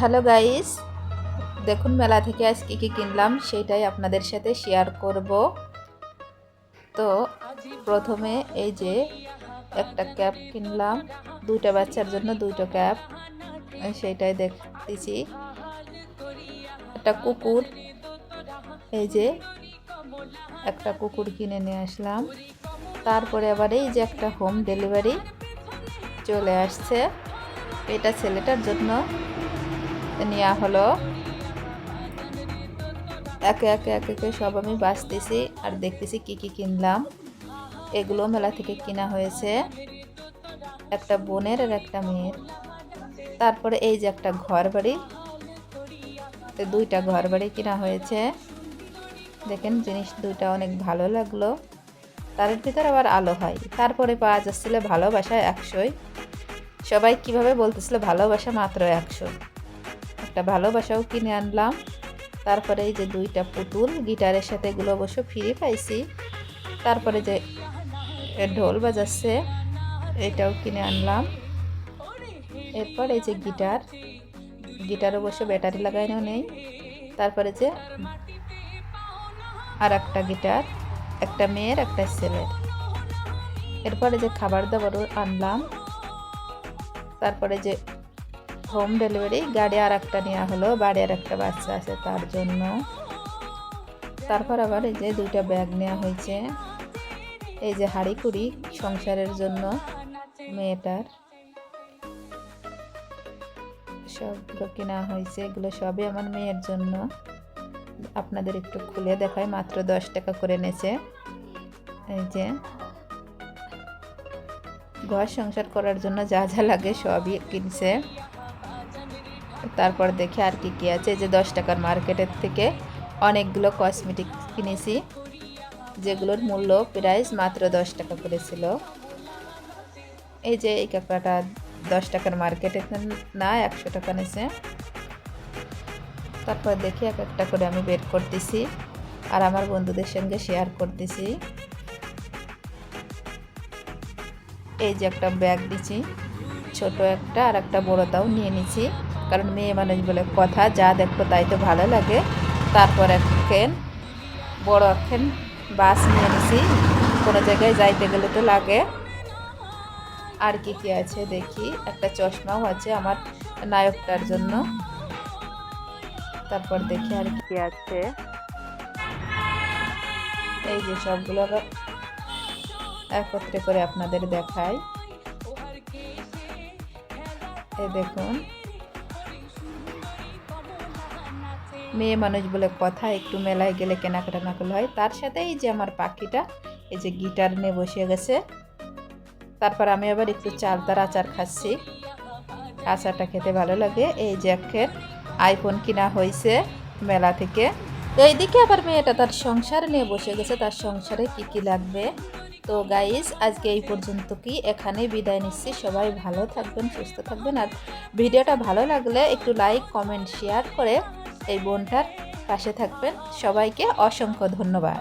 Hello guys, দেখুন মেলা থেকে আজ কী কী কিনলাম, সেটাই আপনাদের সাথে শেয়ার করব। তো প্রথমে এই যে একটা ক্যাপ কিনলাম, দুইটা বাচ্চার জন্য দুইটা ক্যাপ সেইটাই দেখতেছি। একটা কুকুর, এই যে একটা কুকুর কিনে নিয়ে আসলাম। তারপরে আবার এই যে একটা হোম ডেলিভারি চলে আসছে। এটা ছেলেটার জন্য। নেওয়া হলো। একে একে একে একে সব আমি বাঁচতেছি আর দেখতেছি কি কি কিনলাম। এগুলো মেলা থেকে কিনা হয়েছে। একটা বোনের আর একটা মেয়ের। তারপরে এই যে একটা ঘর বাড়ি দুইটা ঘর বাড়ি কিনা হয়েছে। দেখেন জিনিস দুইটা অনেক ভালো লাগল। তার ভিতর আবার আলো হয়। তারপরে পাওয়া যাচ্ছিল ভালোবাসা একশোই। সবাই কীভাবে বলতেছিল ভালোবাসা মাত্র একশো। একটা ভালোবাসাও কিনে আনলাম। তারপরে এই যে দুইটা পুতুল, গিটারের সাথে এগুলো অবশ্য ফ্রি পাইছি। তারপরে যে ঢোল বাজাচ্ছে, এটাও কিনে আনলাম। এরপর এই যে গিটার গিটার অবশ্য ব্যাটারি লাগানো নেই। তারপরে যে আর একটা গিটার, একটা মেয়ের, একটা ছেলের। এরপরে যে খাবার দাবারও আনলাম। তারপরে যে হোম ডেলিভারি গাড়ি আর একটা নেওয়া হলো বাড়ি আর একটা বাচ্চা আছে তার জন্য। তারপর আবার এই যে দুইটা ব্যাগ নেওয়া হয়েছে। এই যে হাঁড়ি কুড়ি সংসারের জন্য মেয়েটার। সবগুলো কেনা হয়েছে, এগুলো সবই আমার মেয়ের জন্য। আপনাদের একটু খুলে দেখায় মাত্র দশ টাকা করে নেছে। এই যে ঘর সংসার করার জন্য যা যা লাগে সবই কিনছে। তারপর দেখে আর কি কি আছে। যে দশ টাকার মার্কেটের থেকে অনেকগুলো কসমেটিক কিনেছি, যেগুলোর মূল্য প্রাইস মাত্র দশ টাকা করেছিল এই যে এই কাঁকড়াটা দশ টাকার মার্কেটে না একশো টাকা নিছে। তারপর দেখি এক একটা করে আমি বের করতেছি আর আমার বন্ধুদের সঙ্গে শেয়ার করতেছি। এই যে একটা ব্যাগ দিছি ছোট একটা আর একটা বড়টাও নিয়ে নিছি। কারণ মেয়ে মানুষ বলে কথা, যা দেখো তাই তো ভালো লাগে। তারপর একখান বড় একখান বাস নিয়ে নিছি কোনো জায়গায় যাইতে গেলে তো লাগে। আর কি কি আছে দেখি, একটা চশমাও আছে আমার নায়কটার জন্য। তারপর দেখি আর কি আছে। এই যে সবগুলো আবার একত্রে করে আপনাদের দেখাই। এই দেখুন। মেয়ে মানুষ বলে কথা, একটু মেলায় গেলে কেনাকাটা না করলে হয়। তার সাথে এই যে আমার পাখিটা, এই যে গিটার নিয়ে বসে গেছে। তারপর আমি আবার একটু চালতার আচার খাচ্ছি। আচারটা খেতে ভালো লাগে। এই জ্যাকেট আইফোন কিনা হয়েছে মেলা থেকে। তো এইদিকে আবার মেয়েটা তার সংসার নিয়ে বসে গেছে। তার সংসারে কি কি লাগবে? তো গাইস আজকে এই পর্যন্ত কি? এখানেই বিদায় নিচ্ছি। সবাই ভালো থাকবেন, সুস্থ থাকবেন। আর ভিডিওটা ভালো লাগলে একটু লাইক কমেন্ট শেয়ার করে এই বোনটার পাশে থাকবেন। সবাইকে অসংখ্য ধন্যবাদ।